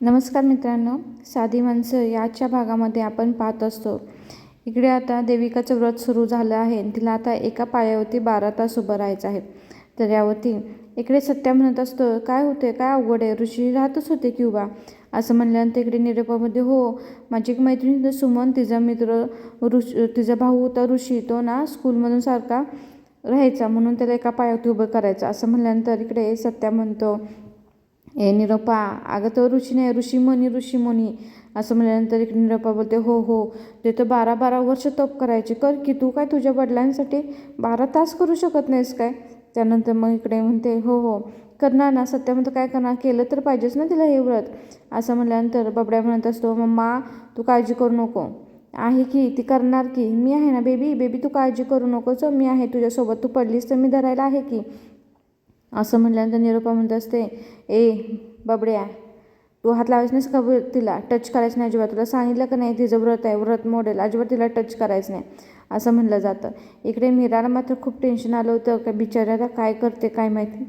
नमस्कार मित्रांनो साधी माणसं याच्या भागामध्ये आपण पाहत असतो. इकडे आता देविकाचं व्रत सुरू झालं आहे. तिला आता एका पायावरती बारा तास उभं राहायचं आहे. तर यावरती इकडे सत्या म्हणत असतो काय होते काय अवघड आहे? ऋषी राहतच होते की उभा? असं म्हणल्यानंतर इकडे निरोपामध्ये हो माझी एक मैत्रिणी सुमन. तिचा मित्र ऋष तिचा भाऊ होता ऋषी. तो ना स्कूलमधून सारखा राहायचा. म्हणून त्याला एका पायावरती उभं करायचं. असं म्हणल्यानंतर इकडे सत्या म्हणतो ए निरोपा अगं तो ऋषी नाही ऋषी मुनी ऋषी मुनी असं म्हणल्यानंतर एक निरोपा बोलते हो हो ते तर बारा बारा वर्ष तप करायचे. कर की तू काय तुझ्या वडिलांसाठी बारा तास करू शकत नाहीस काय? त्यानंतर मग इकडे म्हणते हो हो करणार ना सत्यामध्ये म्हणतं काय करणार? केलं तर पाहिजेच ना तिला हे व्रत. असं म्हणल्यानंतर बबड्या म्हणत असतो मम्मा तू काळजी करू नको. आहे की ती करणार की? मी आहे ना बेबी बेबी तू काळजी करू नकोच मी आहे तुझ्यासोबत तू पडलीस तर मी धरायला आहे की? असं म्हटल्यानंतर निरूपा म्हणत असते ए बबड्या तू हात लावायचं नाहीस का तिला? टच करायचं नाही अजिबात. तुला सांगितलं का नाही? तिचं व्रत आहे व्रत मॉडेल अजिबात तिला टच करायचं नाही. असं म्हणलं जातं. इकडे मीराला मात्र खूप टेन्शन आलं होतं. का बिचाऱ्याला काय करते काय माहिती?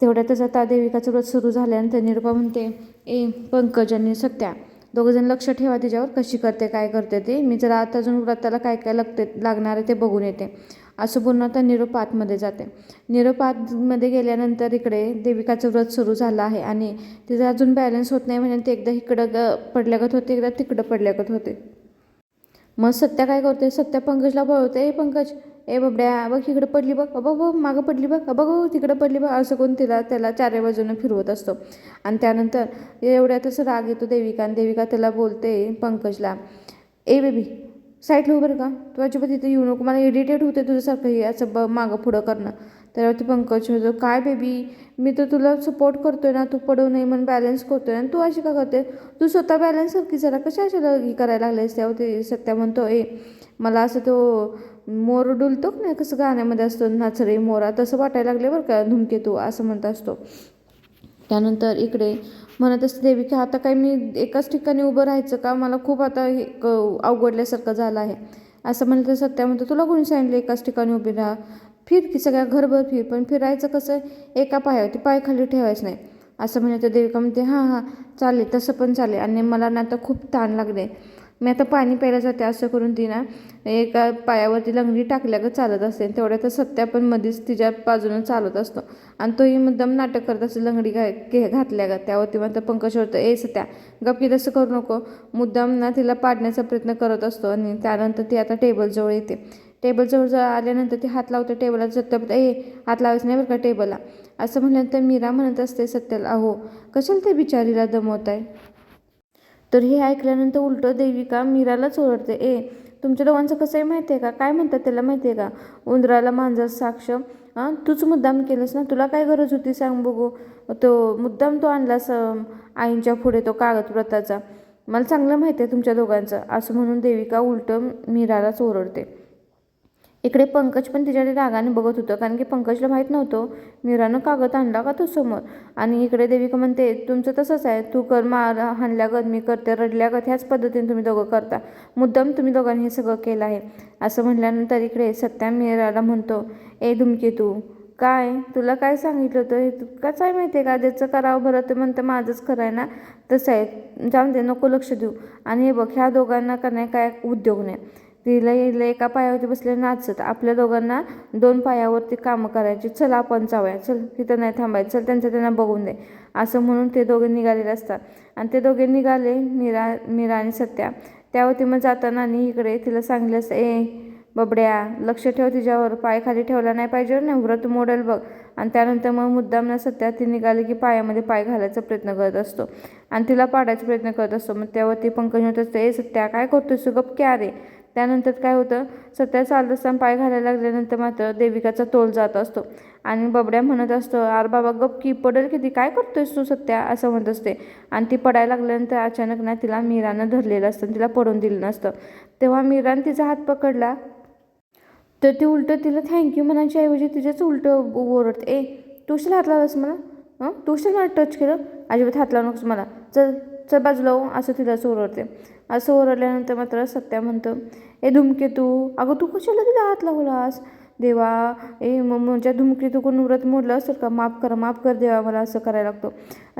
तेवढ्यातच आता देविकाचं व्रत सुरू झाल्यानंतर निरूपा म्हणते ए पंकज आणि सत्या दोघंजण लक्ष ठेवा तिच्यावर. कशी करते काय करते ते? मी जरा आता अजून व्रताला काय काय लागते लागणार आहे ते बघून येते. असं बोलून आता निरोप आतमध्ये जाते. निरोप आतमध्ये गेल्यानंतर इकडे देविकाचं व्रत सुरू झालं आहे आणि तिचं अजून बॅलन्स होत नाही म्हणजे ते एकदा इकडं ग पडल्यागत होते एकदा तिकडं पडल्यागत होते. मग सत्या काय करते? सत्या पंकजला बोलवते ए पंकज ए बबड्या बघ इकडं पडली बघ बघ बघ मागं पडली बघ बघ बघ तिकडं पडली बघ. असं करून तिला त्याला चारे बाजूनं फिरवत असतो. आणि त्यानंतर एवढ्यातच राग येतो देविका आणि देविका त्याला बोलते पंकजला ए बेबी साईडला उभं का तू अजिबात इथे येऊ नको. मला इरिटेट होते तुझ्यासारखं हे असं ब मागं पुढं करणं. त्यावरती पंकज होतो काय बेबी मी तर तुला सपोर्ट करतो आहे ना. तू पडू नये म्हणून बॅलन्स करतो आहे आणि तू अशी का करते तू स्वतः बॅलन्स सारखी जरा. कशा अशा हे करायला लागलेस त्यावरती सत्या म्हणतो ए मला असं तो मोर डुलतो का नाही? कसं गाण्यामध्ये असतो नाचरे मोरा. तसं वाटायला लागले बरं का धुमकेतू असं म्हणत असतो. त्यानंतर इकडे म्हणत असते देवी की आता काय मी एकाच ठिकाणी उभं राहायचं का? मला खूप आता हे क अवघडल्यासारखं झालं आहे. असं म्हणलं तर सत्या म्हणतो तुला कोणी सांगितलं एकाच ठिकाणी उभी राहा? फिर की सगळ्या घरभर फिर पण फिरायचं कसं? एका पायावरती पाय खाली ठेवायचं नाही. असं म्हणत तर देविका म्हणते हां हां चालेल तसं पण चालेल. आणि मला ना आता खूप ताण लागले. मी आता पाणी प्यायला जाते असं करून ती ना एका पायावरती लंगडी टाकल्या का चालत असते. तर सत्या पण मध्येच तिच्या बाजूनं चालत असतो. आणि तोही मुद्दाम नाटक करत असते लंगडी घा घे घातल्या का त्यावरती म्हणतं पंकज होतं ए सत्या गप्पी तसं करू नको. मुद्दाम ना तिला पाडण्याचा प्रयत्न करत असतो आणि त्यानंतर ती आता टेबलजवळ येते. टेबलजवळ जवळ आल्यानंतर ती हात लावते टेबलला सत्या ए हात लावायचं नाही बरं का टेबलला? असं म्हटल्यानंतर मीरा म्हणत असते सत्याला अहो कशाला ते बिचारीला दमवत आहे तर हे ऐकल्यानंतर उलटं देविका मीरालाच ओरडते. ए तुमच्या दोघांचं कसं आहे माहिती आहे का? काय म्हणतात त्याला माहिती आहे का? उंदराला मांजर साक्ष. हां तूच मुद्दाम केलंस ना? तुला काय गरज होती सांग बघू. तो मुद्दाम तो आणलास आईंच्या पुढे तो कागदप्रताचा मला चांगलं माहिती आहे तुमच्या दोघांचं असं म्हणून देविका उलटं मीरालाच ओरडते. इकडे पंकज पण तिच्याकडे रागाने बघत होतं कारण की पंकजला माहीत नव्हतं मीरानं कागद आणला का तो समोर? आणि इकडे देविका म्हणते तुमचं तसंच आहे तू कर मार हाणल्यागत मी करते रडल्यागत ह्याच पद्धतीने तुम्ही दोघं करता. मुद्दाम तुम्ही दोघांनी हे सगळं केलं आहे. असं म्हटल्यानंतर इकडे सत्या मीराला म्हणतो ए धुमके तू काय? तुला काय सांगितलं होतं? हे तू कसं आहे माहिती आहे का? ज्याचं करावं बरं ते म्हणतं माझंच खरं आहे ना? तसं आहे. जाऊन दे नको लक्ष देऊ. आणि हे बघ ह्या दोघांना का नाही काय उद्योग नाही. तिला हिला एका पायावरती बसले नाचत. आपल्या दोघांना दोन पायावरती कामं करायची. चल आपण जाऊया. चल तिथं नाही थांबायचं. चल त्यांचं त्यांना बघून दे. असं म्हणून ते दोघे निघालेले असतात. आणि ते दोघे निघाले मीरा मीरा आणि सत्या. त्यावरती मग जाताना आणि इकडे तिला सांगितलं असतं ए बबड्या लक्ष ठेव तिच्यावर. पाय खाली ठेवला नाही पाहिजे ना. व्रत मोडेल बघ. आणि त्यानंतर मग मुद्दाम ना सत्या ती निघाली की पायामध्ये पाय घालायचा प्रयत्न करत असतो. आणि तिला पाडायचा प्रयत्न करत असतो. मग त्यावरती पंकज म्हणत असतं ए सत्या काय करतोस तू गप क्या रे? त्यानंतर काय होतं सत्या चालत असताना पाय घालायला लागल्यानंतर मात्र देविकाचा तोल जात असतो. आणि बबड्या म्हणत असतो आर बाबा गप की पडेल किती? काय करतोयस तू सत्या? असं म्हणत असते. आणि ती पडायला लागल्यानंतर अचानक ना तिला मीरानं धरलेलं असतं तिला पडून दिलं नसतं तेव्हा मीरानं तिचा हात पकडला. तर ती उलटं तिला थँक्यू म्हणायच्या ऐवजी तिच्याच उलटं ओरडते ए तू कशाला हात लावलास मला? हां? तू मला टच केलं? अजिबात हात लावू नकोस मला. चल चल बाजूला हो, असं तिलाच ओरडते असं ओरडल्यानंतर मात्र सत्या म्हणतं ए धुमके तू अगं तू कशाला तिला हात लावलास? देवा ए मग म्हणजे धूमकेतूकडून व्रत मोडलं असेल का? माफ कर माफ कर देवा मला असं करायला लागतो.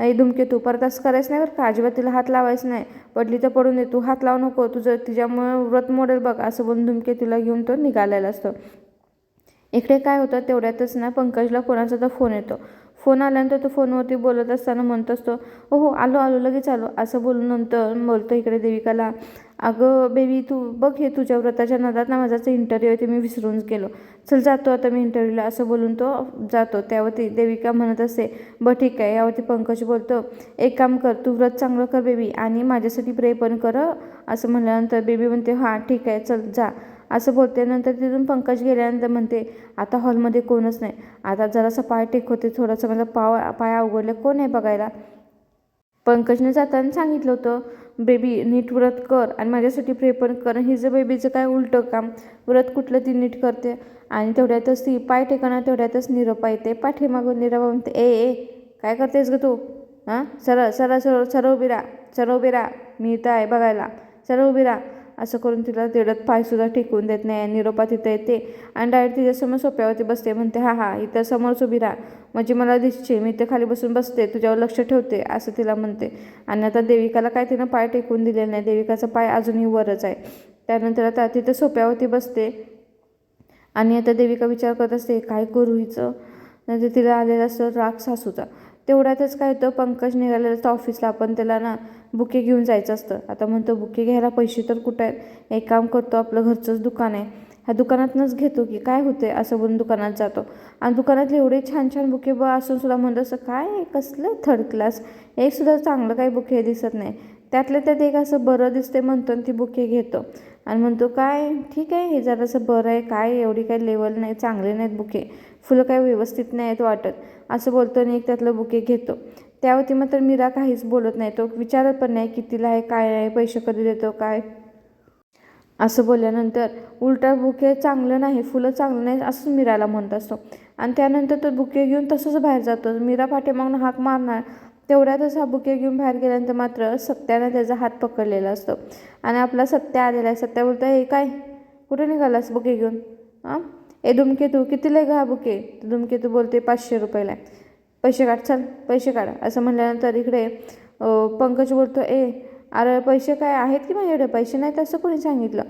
ए धूमकेतू परत असं करायचं नाही बरं का? अजिबात तिला हात लावायचं नाही. पडली तर पडून दे तू हात लावू नको. तुझं तिच्यामुळे व्रत मोडेल बघ. असं बोलून धूमकेतूला घेऊन तो निघालेला असतो. इकडे काय होतं तेवढ्यातच ना पंकजला कोणाचा तर फोन येतो. फोन आल्यानंतर तो फोनवरती बोलत असताना म्हणत असतो हो हो आलो आलो लगेच आलो. असं बोलून नंतर बोलतो इकडे देविकाला अगं बेबी तू बघ हे तुझ्या व्रताच्या नादात ना माझाच इंटरव्ह्यू आहे ते मी विसरून गेलो. चल जातो आता मी इंटरव्ह्यूला असं बोलून तो जातो. त्यावरती देविका म्हणत असते बरं ठीक आहे. यावरती पंकज बोलतो एक काम कर तू व्रत चांगलं कर बेबी आणि माझ्यासाठी प्रे पण कर असं म्हणल्यानंतर बेबी म्हणते हां ठीक आहे चल जा. असं बोलते नंतर तिथून पंकज गेल्यानंतर म्हणते आता हॉलमध्ये कोणच नाही. आता जरासं पाय टेकवते थोडंसं माझा पाव पाय अवघडले कोण आहे बघायला? पंकजने जाताना सांगितलं होतं बेबी नीट व्रत कर आणि माझ्यासाठी प्रे पण कर. हिचं बेबीचं काय उलटं काम व्रत कुठलं ती नीट करते? आणि तेवढ्यातच ती पाय टेकणार तेवढ्यातच निरोपा येते. पाठीमागून निरोपा म्हणते ए ए काय करतेस ग तू? हां? सरळ सरळ सरळ सरळ उभी राहा सरळ उभी राहा. मी इथं आहे बघायला. सरळ उभी राहा. असं करून तिला तेवढ्यात पायसुद्धा टेकवून देत नाही. निरोपा तिथं येते आणि डायरेक्ट तिच्यासमोर सोप्यावरती बसते. म्हणते हा हा इथं समोरच उभी राहा. म्हणजे मला दिसते मी इथे खाली बसून बसते तुझ्यावर लक्ष ठेवते असं तिला म्हणते. आणि आता देविकाला काय तिनं पाय टेकवून दिलेला नाही. देविकाचा पाय अजूनही वरच आहे. त्यानंतर आता तिथं सोप्यावरती बसते. आणि आता देविका विचार करत असते काय करू हिचं? नाही तिला आलेला असतो राग सासूचा. तेवढ्यातच काय होतं पंकज निघालेलं असतं ऑफिसला आपण त्याला ना बुके घेऊन जायचं असतं. आता म्हणतो बुके घ्यायला पैसे तर कुठं आहेत? एक काम करतो आपलं घरचंच दुकान आहे. ह्या दुकानातनंच घेतो की काय होते असं बोलून दुकानात जातो. आणि दुकानातले एवढे छान छान बुके ब असून सुद्धा म्हणतो असं काय कसलं थर्ड क्लास एक सुद्धा चांगलं काही बुके दिसत नाही. त्यातल्या त्यात एक असं बरं दिसते म्हणतो आणि ती बुके घेतो. आणि म्हणतो काय? ठीक आहे हे जरासं बरं आहे. काय एवढी काही लेवल नाही. चांगले नाहीत बुके. फुलं काही व्यवस्थित नाही आहेत वाटत. असं बोलतो आणि एक त्यातलं बुके घेतो. त्यावरती मात्र मीरा काहीच बोलत नाही. तो विचारत पण नाही कितीला आहे काय आहे पैसे कधी देतो काय? असं बोलल्यानंतर उलटा बुके चांगलं नाही फुलं चांगलं नाही असं मीराला म्हणत असतो. आणि त्यानंतर तो बुके घेऊन तसंच बाहेर जातो. मीरा पाठीमागून हाक मारणार तेवढ्यातच हा बुके घेऊन बाहेर गेल्यानंतर मात्र सत्यानं त्याचा हात पकडलेला असतो. आणि आपला सत्या आलेला आहे. सत्या बोलतो हे काय? कुठे निघालास बुके घेऊन? हां ए धूमकेतू कितीला आहे? ग बुके तर बोलते पाचशे रुपयाला. आहे पैसे काढ चल पैसे काढ. असं म्हणल्यानंतर इकडे पंकज बोलतो ए अरे पैसे काय आहेत की माझ्याकडे? पैसे नाहीत असं कोणी सांगितलं?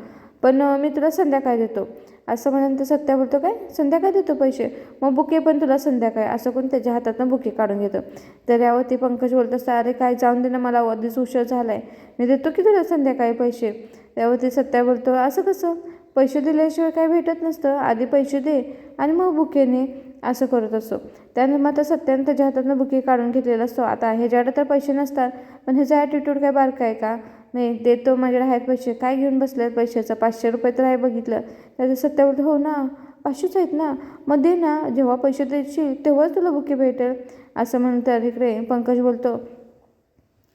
पण मी तुला संध्याकाळ देतो. असं म्हणल्यानंतर सत्या बोलतो काय? संध्याकाळ देतो पैसे? मग बुके पण तुला संध्याकाळ. असं कोण त्याच्या हातातनं बुके काढून घेतो. तर यावरती पंकज बोलत असतं अरे काय जाऊन दे ना मला आधीच उशीर झाला आहे मी देतो की तुला संध्याकाळी पैसे? त्यावरती सत्या बोलतो असं कसं? पैसे दिल्याशिवाय काय भेटत नसतं. आधी पैसे दे आणि मग बुकेने असं करत असतो. त्याने मग आता सत्यानं त्याच्या हातातनं बुके काढून घेतलेला असतो. आता ह्याच्याकडे तर पैसे नसतात पण ह्याचा ॲटिट्यूड काय बारका आहे का? नाही देतो माझ्याकडे आहेत पैसे. काय घेऊन बसले पैशाचं? पाचशे रुपये तर आहे बघितलं. त्याचं सत्यावर हो ना पाचशेच आहेत ना. मग दे ना जेव्हा पैसे देशील तेव्हाच तुला बुके भेटेल असं म्हणून त्या तिकडे पंकज बोलतो.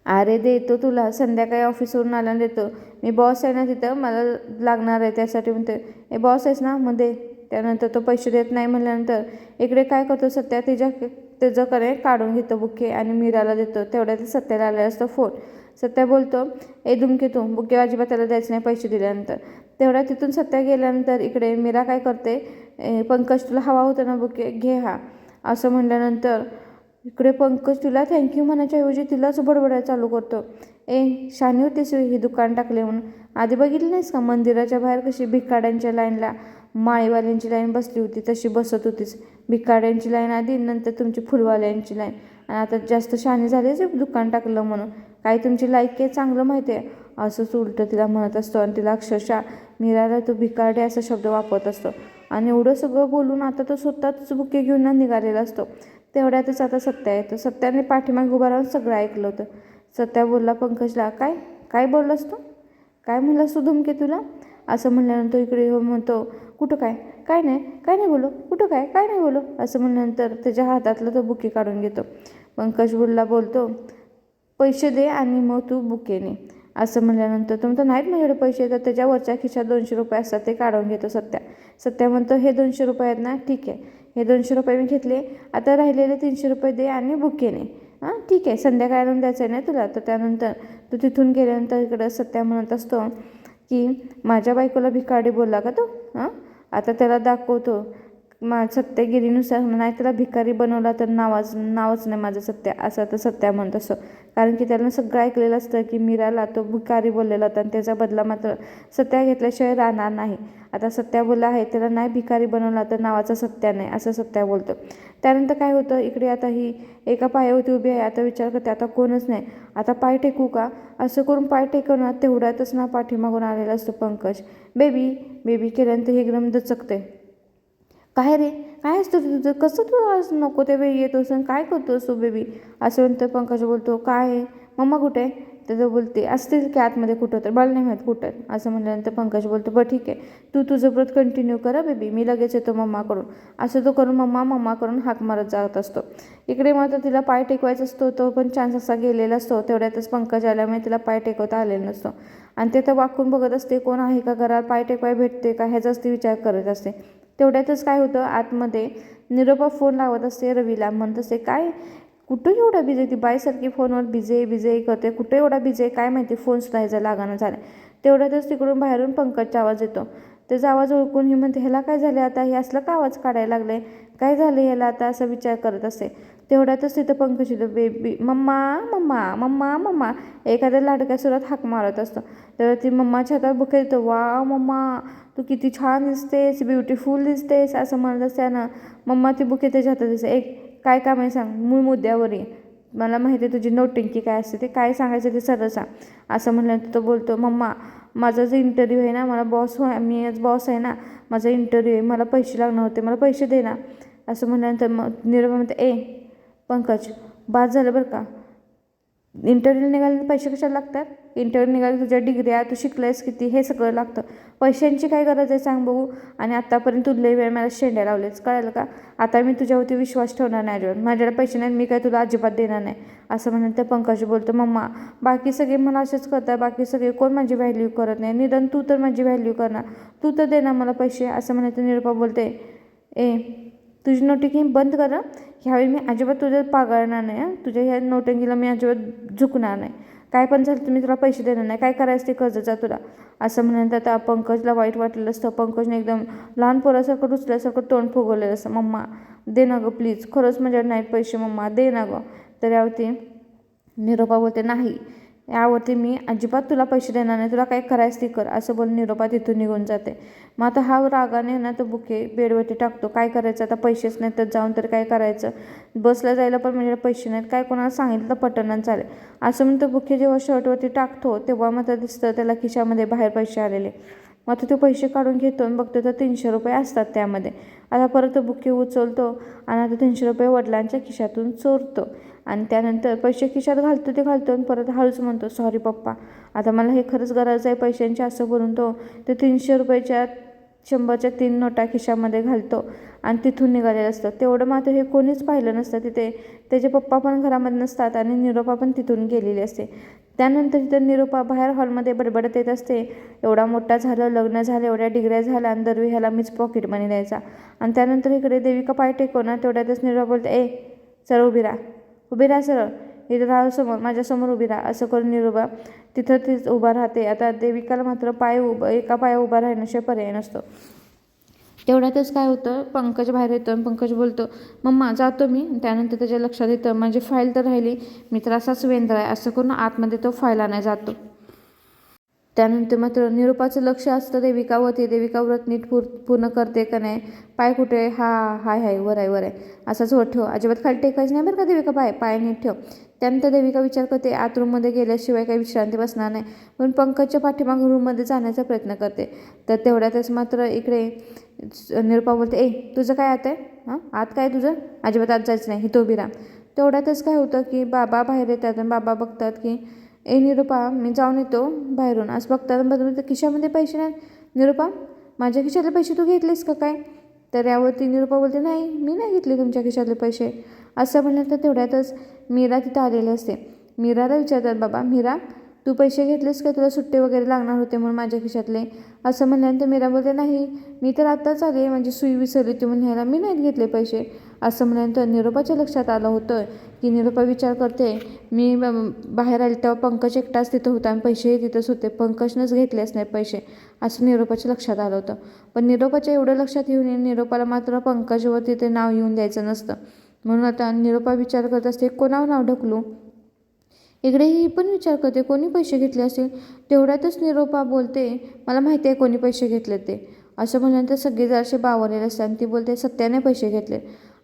अरे देतो तुला संध्याकाळी ऑफिसवरून आल्यानं देतो. मी बॉस आहे ना तिथं मला लागणार आहे त्यासाठी म्हणते ए बॉस आहेस ना मग दे. त्यानंतर तो पैसे देत नाही म्हणल्यानंतर इकडे काय करतो सत्या तिच्या त्याचं करे काढून घेतो बुके आणि मीराला देतो. तेवढ्यात सत्याला आलेला असतो फोन सत्या बोलतो ए दुमके तू बुके अजिबात त्याला द्यायचं नाही पैसे दिल्यानंतर. तेवढ्या तिथून सत्या गेल्यानंतर इकडे मीरा काय करते? पंकज तुला हवा होता ना बुके घे हा. असं म्हणल्यानंतर इकडे पंकज तिला थँक्यू म्हणायच्या ऐवजी तिलाच बडबडायला चालू करतो. ए शानी होतीस हे दुकान टाकले म्हणून. आधी बघितली नाहीस का मंदिराच्या बाहेर कशी भिकाड्यांच्या लाईनला माळीवाल्यांची लाईन बसली होती? तशी बसत होतीस. भिकाड्यांची लाईन आधी नंतर तुमची फुलवाल्यांची लाईन. आणि आता जास्त शहाणी झालीच दुकान टाकलं म्हणून. काही तुमची लाईक आहे चांगलं माहिती आहे. असंच उलटं तिला म्हणत असतो आणि तिला अक्षरशः मिराला तो भिकारडे असा शब्द वापरत असतो. आणि एवढं सगळं बोलून आता तो स्वतःच बुके घेऊन निघालेला असतो. तेवढ्यातच आता सत्या येतो. सत्याने पाठीमागे उभा राहून सगळं ऐकलं होतं. सत्या बोलला पंकजला काय? काय बोललास तू? काय म्हणलास तू धुमके तुला? असं म्हणल्यानंतर इकडे येऊन म्हणतो कुठं काय? काय नाही काय नाही बोलो कुठं काय? काय नाही बोलो असं म्हणल्यानंतर त्याच्या हातातलं तो बुके काढून घेतो. पंकज बोलला बोलतो. पैसे दे आणि मग तू बुके ने. असं म्हणल्यानंतर तो म्हणतो नाहीत माझ्याकडे पैसे तर त्याच्या वरच्या खिशात दोनशे रुपये असतात ते काढून घेतो सत्या. सत्या म्हणतो हे दोनशे रुपये आहेत ना? ठीक आहे. हे दोनशे रुपये मी घेतले. आता राहिलेले तीनशे रुपये दे आणि बुकेने हां ठीक आहे. संध्याकाळी आणून द्यायचं आहे ना तुला? तर त्यानंतर तू तिथून गेल्यानंतर इकडं सत्या म्हणत असतो की माझ्या बायकोला भिकाडी बोलला का तो? हां आता त्याला दाखवतो. मा सत्यागिरीनुसार नाही त्याला भिकारी बनवला तर नावाच नावच नाही माझं सत्या. असं तर सत्या म्हणत असं. कारण की त्यानं सगळं ऐकलेलं असतं की मीराला तो भिकारी बोललेला होता आणि त्याचा बदला मात्र सत्या घेतल्याशिवाय राहणार नाही. आता सत्या बोलला आहे त्याला नाही भिकारी बनवला तर नावाचा सत्या नाही असं सत्या बोलतं. त्यानंतर काय होतं? इकडे आता ही एका पायावरती उभी आहे. आता विचार करते आता कोणच नाही. आता पाय टेकू का? असं करून पाय टेकवणार तेवढ्यातच ना पाठीमागून आलेला असतो पंकज. बेबी बेबी केल्यानंतर हे एकदम दचकते काय रे? काय असतं तुझं? कसं तू आज नको ते वेळी येतोस आणि काय करतो असो बेबी? असं म्हणतं पंकज बोलतो काय आहे? मम्मा कुठे आहे? तर बोलते असतील की आतमध्ये कुठं तर मला नाही माहीत कुठं असं म्हणल्यानंतर पंकज बोलतो बरं ठीक आहे. तू तुझं व्रत कंटिन्यू करा बेबी. मी लगेच येतो मम्माकडून. असं तो करून मम्मा मम्माकडून हाक मारत जात असतो. इकडे मात्र तिला पाय टेकवायचा असतो तो पण चान्स असा गेलेला असतो. तेवढ्यातच पंकज आल्यामुळे तिला पाय टेकवता आलेला नसतो. आणि ते तर वाकून बघत असते कोण आहे का घरात? पाय टेकवाय भेटते का? ह्याचाच ती विचार करत असते. तेवढ्यातच काय होतं? आतमध्ये निरोपा फोन लावत असते रवीला म्हणत असते काय? कुठं एवढा बिझी ती बाईसारखी फोनवर बिझे बिझे करते. कुठं एवढा बिझी आहे? काय माहिती? फोन सुद्धा ह्याचा लागाना झाला तेवढ्यातच तिकडून बाहेरून पंकजचा आवाज येतो. त्याचा आवाज ओळखून ही म्हणते ह्याला काय झाले आता? हे असलं का आवाज काढायला लागले काय झालं ह्याला आता असा विचार करत असते. तेवढ्यातच तिथं पंकज येतो baby mamma mamma mamma mamma. एखाद्या लाडक्या सुरात हाक मारत असतो. तर ती मम्माच्या हातात बुके येतो वा मम्मा तू किती छान दिसतेस ब्युटिफुल दिसतेस असं म्हणत असताना मम्मा ती बुके त्याच्या हातात दिसते एक काय काम आहे सांग मूळ मुद्द्यावर ये. मला माहिती आहे तुझी नोटिंकी काय असते ते काय सांगायचं ते सरळ सांग. असं म्हणल्यानंतर तो बोलतो मम्मा माझा जो इंटरव्ह्यू आहे ना मला बॉस हो मी आज बॉस आहे ना माझा इंटरव्ह्यू आहे मला पैसे लागणार होते मला पैसे दे ना. असं म्हटल्यानंतर मग निरभा म्हणते ए पंकज बाद झालं बरं का? इंटरव्ह्यू निघाले पैसे कशाला लागतात? इंटरव्ह्यू निघाले तुझ्या डिग्र्या तू शिकलंयस किती? हे सगळं लागतं. पैशांची काय गरज आहे सांग बघू. आणि आत्तापर्यंत तू लई वेळ मला शेंड्या लावलेच कळलं का? आता मी तुझ्यावरती विश्वास ठेवणार नाही अजिबात. माझ्याकडे पैसे नाहीत मी काय तुला अजिबात देणार नाही. असं म्हणून त्या पंकज बोलतो मम्मा बाकी सगळे मला असेच करतात बाकी सगळे कोण माझी व्हॅल्यू करत नाही? निदान तू तर माझी व्हॅल्यू करणार. तू तर दे ना मला पैसे. असं म्हणायचं निरुपा बोलते ए तुझी नोटिकी बंद कर. ह्यावेळी मी अजिबात तुझं पागळणार नाही तुझ्या ह्या नोटंकीला मी अजिबात झुकणार नाही. काय पण झालं तर मी तुला पैसे देणार नाही. काय करायचं ते कर्जाचा तुला. असं म्हणून आता पंकजला वाईट वाटलेलं असतं. पंकजने एकदम लहान पोरासारखं रुचल्यासारखं तोंड फुगवलेलं असतं. मम्मा दे ना गं प्लीज खरंच म्हणजे नाहीत पैसे मम्मा. दे ना गं. तर यावरती निरोपा बोलते नाही. यावरती मी अजिबात तुला पैसे देणार नाही तुला काय करायचं ते कर असं बोलून निरोपा तिथून निघून जाते. मग आता हा रागाने ना तो बुके बेडवरती टाकतो. काय करायचं? आता पैसेच नाही तर जाऊन तर काय करायचं? बसला जायला पण म्हणजे पैसे नाहीत. काय कोणाला सांगितलं तर पटणं चालेल असं म्हणून तो बुके जेव्हा शर्टवरती टाकतो तेव्हा मात्र दिसतं त्याला खिशामध्ये बाहेर पैसे आलेले. मग आता तो पैसे काढून घेतो आणि बघतो तर तीनशे रुपये असतात त्यामध्ये. आता परत तो बुके उचलतो आणि आता तीनशे रुपये वडिलांच्या खिशातून चोरतो. आणि त्यानंतर पैसे खिशात घालतो ते घालतो आणि परत हळूच म्हणतो सॉरी पप्पा आता मला हे खरंच गरज आहे पैशांची असं बोलून तो ते तीनशे रुपयाच्या शंभरच्या तीन नोटा खिशामध्ये घालतो आणि तिथून निघालेलं असतं. तेवढं मात्र हे कोणीच पाहिलं नसतं तिथे. त्याचे पप्पा पण घरामध्ये नसतात आणि निरोपा पण तिथून गेलेली असते. त्यानंतर तिथं निरोपा बाहेर हॉलमध्ये बडबडत येत असते. एवढा मोठा झालं लग्न झालं एवढ्या डिग्र्या झाल्या आणि दरवी ह्याला मीच पॉकेट मनी द्यायचा. आणि त्यानंतर इकडे देविका पाय टेकवणार तेवढ्यातच निरोपा बोलते ए चल उभी राहा. उभी राहा सरळ. इथं राहा समोर. माझ्यासमोर उभी राहा. असं करून निरोबा तिथं तीच उभा राहते. आता देविकाला मात्र पाय उभं एका पाया उभा राहण्याशिवाय पर्याय नसतो. तेवढ्यातच काय होतं? पंकज बाहेर येतो आणि पंकज बोलतो मम्मा जातो मी. त्यानंतर त्याच्या लक्षात येतं माझी फाईल तर राहिली. मी तर असाच वेंद्र आहे. असं करून आतमध्ये तो फाईल आणायला जातो. त्यानंतर मात्र निरूपाचं लक्ष असतं देविकावरती देविका व्रत नीट पूर पूर्ण करते का नाही? पाय कुठे? हा हाय हाय वर आहे वर आहे. असाच वर ठेव अजिबात खाली टेकायचं नाही बरं का देविका पाय पाय नीट ठेव. त्यानंतर देविका विचार करते आत रूममध्ये गेल्याशिवाय काही विश्रांती बसणार नाही. पण पंकजच्या पाठीमाग रूममध्ये जाण्याचा प्रयत्न करते. तर तेवढ्यातच मात्र इकडे निरूपा बोलते ए तुझं काय आत आहे? हां? आत काय तुझं? अजिबात आत जायचं नाही. इथं उभी राहा. तेवढ्यातच काय होतं की बाबा बाहेर येतात आणि बाबा बघतात की ए निरूपा मी जाऊन येतो बाहेरून. असं बघतात बघतात खिशामध्ये पैसे नाही. निरूपा माझ्या खिशातले पैसे तू घेतलेस का काय? तर यावरती निरूपा बोलते नाही मी नाही घेतले तुमच्या खिशातले पैसे. असं म्हणलं तर तेवढ्यातच मीरा तिथं आलेली असते. मीराला विचारतात बाबा मीरा तू पैसे घेतलेस का? तुला सुट्टे वगैरे लागणार होते म्हणून माझ्या खिशातले. असं म्हणल्यानंतर मीरा बोलते नाही मी तर आत्ताच आले म्हणजे सुई विसरली होती म्हणून ह्याला मी नाहीत घेतले पैसे. असं म्हणल्यानंतर निरोपाच्या लक्षात आलं होतं की निरोपा विचार करते मी बाहेर आले तेव्हा पंकज एकटाच तिथं होता आणि पैसेही तिथंच होते. पंकजनंच घेतलेच नाही पैसे. असं निरोपाच्या लक्षात आलं होतं. पण निरोपाच्या एवढं लक्षात येऊन निरोपाला मात्र पंकजवर तिथे नाव येऊन द्यायचं नसतं. म्हणून आता निरोपा विचार करत असते कोणावर नाव ढकलू? इकडे ही पण विचार करते. कोणी पैसे घेतले असतील? तेवढ्यातच निरोपा बोलते मला माहिती आहे कोणी पैसे घेतले ते. असं म्हणल्यानंतर सगळे जरासे बावरलेले असतात आणि ती बोलते सत्याने पैसे घेतले.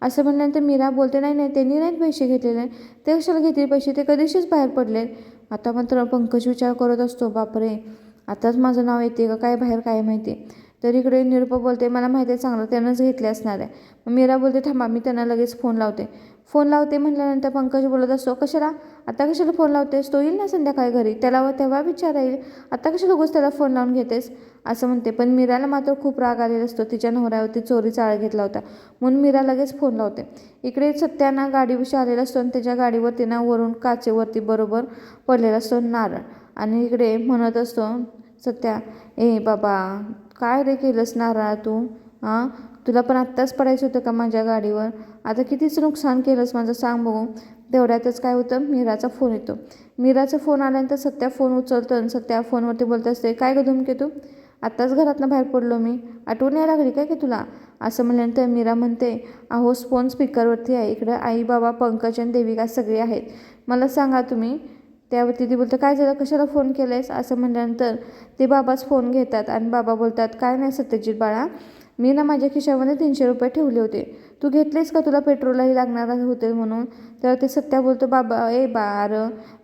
असं म्हणल्यानंतर मीरा बोलते नाही नाही त्यांनी नाहीत पैसे घेतलेले. ते कशाला घेतले पैसे? ते कधीशीच बाहेर पडले आता मात्र पंकज विचार करत असतो. बापरे आताच माझं नाव येते का? काय बाहेर काय माहिती? तर इकडे निरुपा बोलते मला माहिती आहे चांगलं त्यानंच घेतले असणार आहे. मग मीरा बोलते थांबा मी त्यांना लगेच फोन लावते. फोन लावते म्हटल्यानंतर पंकज बोलत असतो कशाला? आता कशाला फोन लावतेस? तो येईल ना संध्याकाळी घरी? त्याला व तेव्हा विचार येईल. आता कशाला उगाच त्याला फोन लावून घेतेस? असं म्हणते. पण मीराला मात्र खूप राग आलेला असतो. तिच्या नवऱ्यावरती चोरीचा आळ घेतला होता. म्हणून मीरा लगेच फोन लावते. इकडे सत्याना गाडीविषयी आलेला असतो आणि त्याच्या गाडीवरती ना वरून काचेवरती बरोबर पडलेला असतो नारळ. आणि इकडे म्हणत असतो सत्या ए बाबा काय रे केलंस नारळ तू? हां तुला पण आत्ताच पडायचं होतं का माझ्या गाडीवर? आता कितीच नुकसान केलंस माझं सांग बघू. तेवढ्यातच काय होतं? मीराचा फोन येतो. मीराचा फोन आल्यानंतर सत्या फोन उचलतो आणि सत्या फोनवरती बोलत असते काय ग धुमके तू? आत्ताच घरातनं बाहेर पडलो मी. आठवण यायला लागली काय की तुला? असं म्हणल्यानंतर मीरा म्हणते अहो फोन स्पीकरवरती आहे. इकडं आई बाबा पंकज आणि देविका सगळे आहेत. मला सांगा तुम्ही त्यावरती ती बोलतं काय झालं? कशाला फोन केलायस? असं म्हणल्यानंतर ते बाबाच फोन घेतात आणि बाबा बोलतात काय नाही सत्यजित बाळा मी ना माझ्या खिशामध्ये तीनशे रुपये ठेवले होते. तू घेतलेस का तुला पेट्रोलही लागणार होते म्हणून? तर ते सत्या बोलतो बाबा ए बार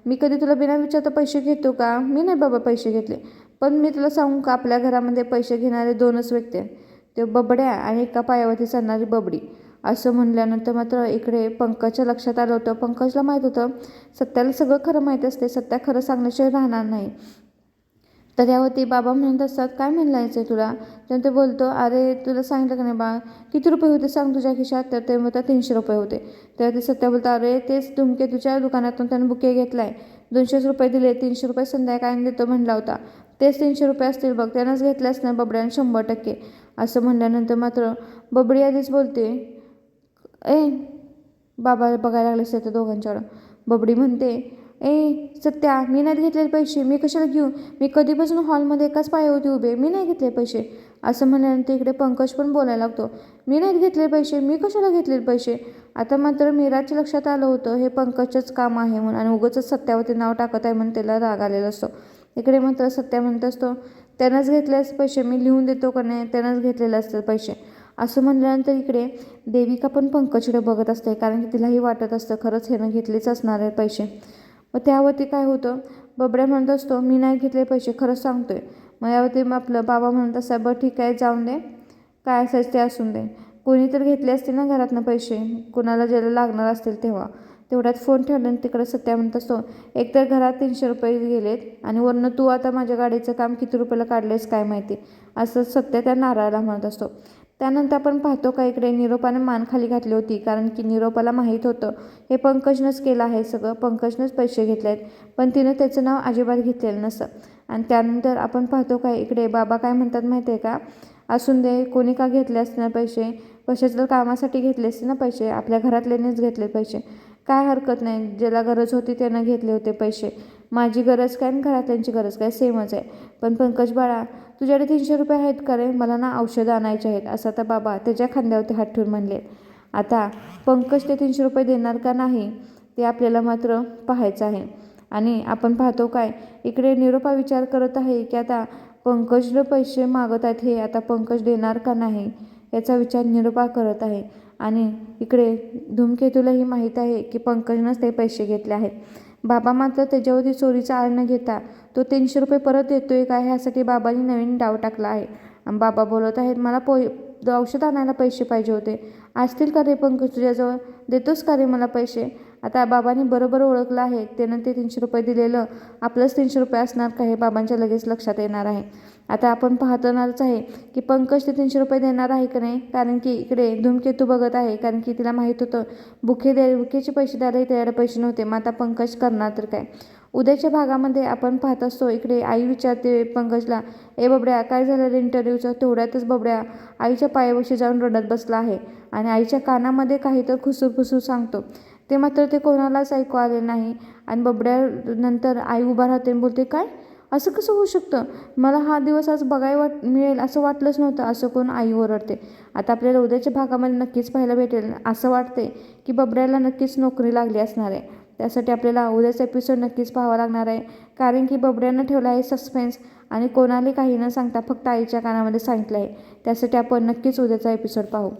मी कधी तुला बिना विचारता पैसे घेतो का? मी नाही बाबा पैसे घेतले पण मी तुला सांगू का आपल्या घरामध्ये पैसे घेणारे दोनच व्यक्ती आहेत. ते बबड्या आणि एका पायावरती चालणारी बबडी. असं म्हणल्यानंतर मात्र इकडे पंकजच्या लक्षात आलं होतं. पंकजला माहीत होतं सत्याला सगळं खरं माहीत असते. सत्या खरं सांगण्याशिवाय राहणार नाही. तर यावरती बाबा म्हणत असतात काय म्हणलायचं आहे तुला? तर ते बोलतो अरे तुला सांगितलं का नाही बा? किती रुपये होते सांग तुझ्या खिशात? तर ते म्हणतात तीनशे रुपये होते. तर ते सत्या बोलतात अरे तेच तुमके तुझ्या दुकानातून त्यानं बुके घेतला आहे दोनशेच रुपये दिले तीनशे रुपये संध्याकाळी देतो म्हणला होता. तेच तीनशे रुपये असतील बघ त्यानंच घेतल्यास नाही बबड्यानं शंभर टक्के. असं म्हणल्यानंतर मात्र बबडी आधीच बोलते ए बाबा बघायला लागले असते त्या दोघांच्याकडं बबडी म्हणते ए सत्या मी नाही घेतलेले पैसे. मी कशाला घेऊ? मी कधीपासून हॉलमध्ये एकाच पायावरती उभे मी नाही घेतले पैसे. असं म्हणल्यानंतर इकडे पंकज पण बोलायला लागतो. मी नाहीत घेतले पैसे. मी कशाला घेतलेले पैसे? आता मात्र मीराच्या लक्षात आलं होतं हे पंकजचंच काम आहे म्हणून आणि उगंच सत्यावरती नाव टाकत आहे म्हणून त्याला राग आलेला असतो. इकडे मात्र सत्या म्हणत असतो त्यांनाच घेतलेच पैसे. मी लिहून देतो का नाही? त्यांनाच घेतलेले असतात पैसे. असं म्हणल्यानंतर इकडे देविका पण पंकजकडे बघत असते कारण की तिलाही वाटत असतं खरंच हेनं घेतलेच असणार आहे पैसे. मग त्यावरती काय होतं? बबड्या म्हणत असतो मी नाही घेतले पैसे खरंच सांगतो आहे मग यावरती मग आपलं बाबा म्हणत असतात बरं ठीक आहे जाऊन दे. काय असायचं ते असून दे. कोणी तर घेतले असतील ना घरातनं पैसे? कोणाला ज्याला लागणार असतील तेव्हा. तेवढ्यात फोन ठेवला आणि तिकडे सत्या म्हणत असतो एकतर घरात तीनशे रुपये गेलेत आणि वरनं तू आता माझ्या गाडीचं काम किती रुपयाला काढलेस काय माहिती? असं सत्य त्या नारळाला म्हणत असतो. त्यानंतर आपण पाहतो का इकडे निरोपाने मान खाली घातली होती कारण की निरोपाला माहीत होतं हे पंकजनंच केलं आहे सगळं पंकजनंच पैसे घेतले आहेत पण तिनं त्याचं नाव अजिबात घेतलेलं नसतं. आणि त्यानंतर आपण पाहतो काय इकडे बाबा काय म्हणतात माहिती आहे का असून दे कोणी का घेतले असते ना पैसे कशाच तर कामासाठी घेतले असते ना पैसे आपल्या घरातल्यानेच घेतले पैसे. काय हरकत नाही ज्याला गरज होती त्यानं घेतले होते पैसे. माझी गरज काय आणि घरातल्यांची गरज काय सेमच आहे. पण पंकज बाळा तुझ्याकडे तीनशे रुपये आहेत का रे? मला ना औषधं आणायचे आहेत. असं आता बाबा त्याच्या खांद्यावरती हात ठेवून म्हणले. आता पंकज ते तीनशे रुपये देणार का नाही ते आपल्याला मात्र पाहायचं आहे. आणि आपण पाहतो काय इकडे निरोपा विचार करत आहे की आता पंकजला पैसे मागत आहेत हे आता पंकज देणार का नाही याचा विचार निरोपा करत आहे. आणि इकडे धूमकेतूलाही माहीत आहे की पंकजनंच ते पैसे घेतले आहेत. बाबा मात्र त्याच्यावरती चोरीचा आळ न घेता तो तीनशे रुपये परत देतोय का ह्यासाठी बाबांनी नवीन डाव टाकला आहे. बाबा बोलत आहेत मला पो औषध आणायला पैसे पाहिजे होते. असतील का रे पंकज तुझ्याजवळ? देतोस का रे मला पैसे? आता बाबांनी बरोबर ओळखलं आहे. त्यानं ते तीनशे रुपये दिलेलं आपलंच तीनशे रुपये असणार का हे बाबांच्या लगेच लक्षात येणार आहे. आता आपण पाहतणारच आहे की पंकज ते तीनशे रुपये देणार आहे का नाही? कारण की इकडे धूमकेतू बघत आहे कारण की तिला माहीत होतं बुके द्या बुकेचे पैसे द्यायला त्याच्याकडे पैसे नव्हते. मग आता पंकज करणार तर काय? उद्याच्या भागामध्ये आपण पाहत असतो इकडे आई विचारते पंकजला ए बबड्या काय झालं रे इंटरव्ह्यूचं तेवढ्यातच बबड्या आईच्या पायापाशी जाऊन रडत बसला आहे आणि आईच्या कानामध्ये काही तर खुसूर खुसूर सांगतो. ते मात्र ते कोणालाच ऐकू आले नाही आणि बबड्या नंतर आई उभा राहते आणि बोलते काय? असं कसं होऊ शकतं? मला हा दिवस आज बघाय वाट मिळेल असं वाटलंच नव्हतं. असं कोण आई ओरडते. आता आपल्याला उद्याच्या भागामध्ये नक्कीच पाहायला भेटेल. असं वाटते की बबड्याला नक्कीच नोकरी लागली असणार आहे. त्यासाठी आपल्याला उद्याचा एपिसोड नक्कीच पाहावा लागणार आहे. कारण की बबड्यानं ठेवला आहे सस्पेन्स आणि कोणाला काही न सांगता फक्त आईच्या कानामध्ये सांगितलं आहे. त्यासाठी आपण नक्कीच उद्याचा एपिसोड पाहू.